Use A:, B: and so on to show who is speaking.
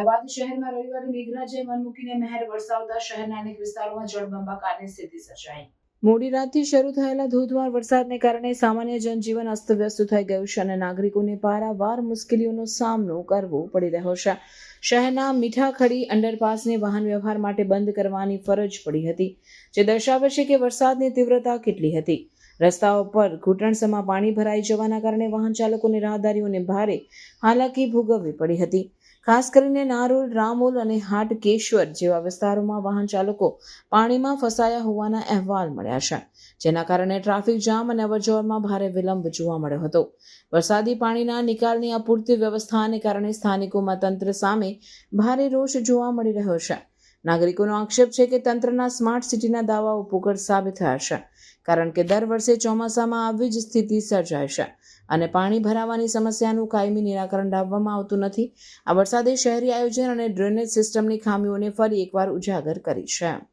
A: અમદાવાદ શહેરમાં રવિવારે મેઘરાજાએ મન મૂકીને મહેર વરસાવતા શહેરના અનેક વિસ્તારોમાં જળબંબાકારની સ્થિતિ સર્જાઈ. મોડી રાતથી શરૂ થયેલા ધોધમાર વરસાદને કારણે સામાન્ય જનજીવન અસ્તવ્યસ્ત થઈ ગયું છે અને નાગરિકોને પારાવાર મુશ્કેલીઓનો સામનો કરવો પડી રહ્યો છે. શહેરના મીઠાખડી અંડરપાસને વાહન વ્યવહાર માટે બંધ કરવાની ફરજ પડી હતી, જે દર્શાવે છે કે વરસાદની તીવ્રતા કેટલી હતી. રસ્તાઓ પર ઘૂંટણસમાં પાણી ભરાઈ જવાના કારણે વાહન ચાલકોને રાહદારીઓને ભારે હાલાકી ભોગવવી પડી હતી. ખાસ કરીને નારોલ, રામોલ અને હાટકેશ્વર જેવા વિસ્તારોમાં વાહન ચાલકો પાણીમાં ફસાયા હોવાના અહેવાલ મળ્યા છે, જેના કારણે ટ્રાફિક જામ અને અવરજવરમાં ભારે વિલંબ જોવા મળ્યો હતો. વરસાદી પાણીના નિકાલની અપૂરતી વ્યવસ્થાને કારણે સ્થાનિકોમાં તંત્ર સામે ભારે રોષ જોવા મળી રહ્યો છે. નાગરિકોનો આક્ષેપ છે કે તંત્રના સ્માર્ટ સિટીના દાવાઓ પોકળ સાબિત છે, કારણ કે દર વર્ષે ચોમાસામાં આવી જ સ્થિતિ સર્જાય છે અને પાણી ભરાવાની સમસ્યાનું કાયમી નિરાકરણ લાવવામાં આવતું નથી. આ વરસાદે શહેરી આયોજન અને ડ્રેનેજ સિસ્ટમની ખામીઓને ફરી એકવાર ઉજાગર કરી છે.